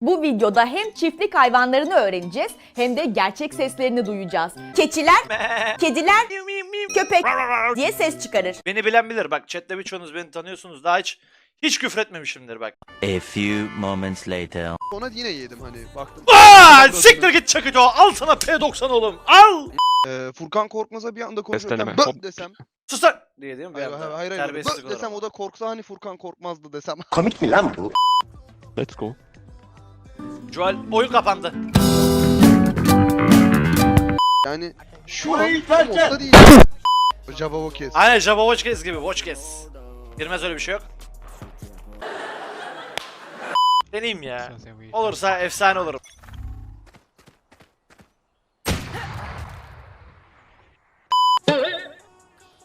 Bu videoda hem çiftlik hayvanlarını öğreneceğiz hem de gerçek seslerini duyacağız. Keçiler, kediler, köpek diye ses çıkarır. Beni bilen bilir bak chatte birçoğunuz beni tanıyorsunuz daha hiç hiç küfretmemişimdir bak. A few moments later. Sonra yine yedim hani baktım. Aa, siktir git çakıcı o al sana P90 oğlum al. Ee, Furkan Korkmaz'a bir anda Besteleme, hop. desem. Sus lan diye değil mi? Hayır hayır hayır. hayır. terbiyesizlik Bı olur desem o da korksa hani Furkan Korkmaz'dı desem. Let's go. Joel oyun kapandı. Yani şu an tam ortada değil. Jabba kes. Aynen Jabba Watchkes gibi Watchkes. Girmez öyle bir şey yok. Deneyeyim ya. Olursa efsane olurum.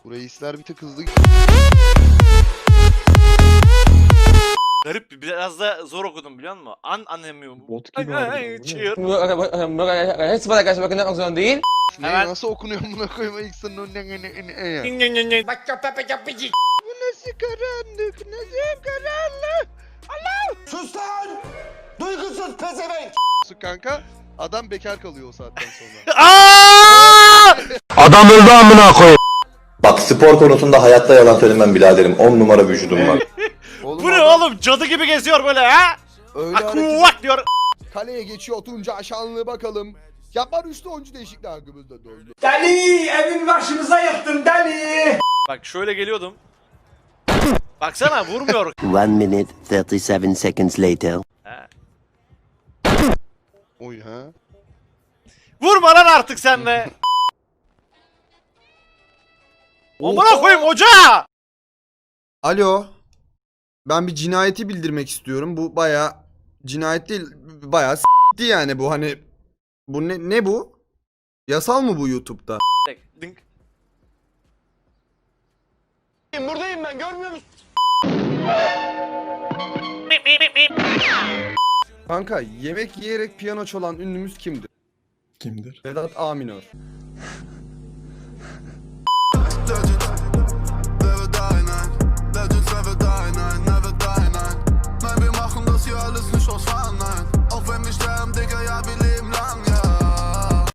Burayı hisler bir tık hızlı. Biraz da zor okudum biliyor musun? An anlamıyorum. Bot gibi bu, cheer. Hepsi bana karşı bakın yapmak zorunda değil. Ne Evet. nasıl okunuyor buna koyma ilk sınırın ne ne ne ne nin. Bu nasıl karanlık nasıl karanlık. Sus lan! Duygusuz pezevenk! Su kanka adam bekar kalıyor o saatten sonra. Aa! Bak spor konusunda hayatta yalan söylemem biraderim. 10 numara vücudum var. Oğlum Bu ne adam oğlum? Cadı gibi geziyor böyle ha? Öyle hareket Akuvak diyor. kaleye geçiyor oturunca aşağılığı bakalım. Yapar üstü oyuncu değişikliği hakkımızda döndü. Deli! Evin başımıza yıktın deli! Bak şöyle geliyordum. Baksana vurmuyor. One minute, 37 seconds later. Oy ha. Vurma lan artık sen be. Amına koyayım hoca. Alo. Ben bir cinayeti bildirmek istiyorum. Bu baya cinayet değil, baya s**ti yani bu hani bu ne ne bu? Yasal mı bu YouTube'da? Dink. Buradayım ben görmüyor musun? Kanka yemek yiyerek piyano çalan ünlümüz kimdir? Kimdir? Vedat A minör.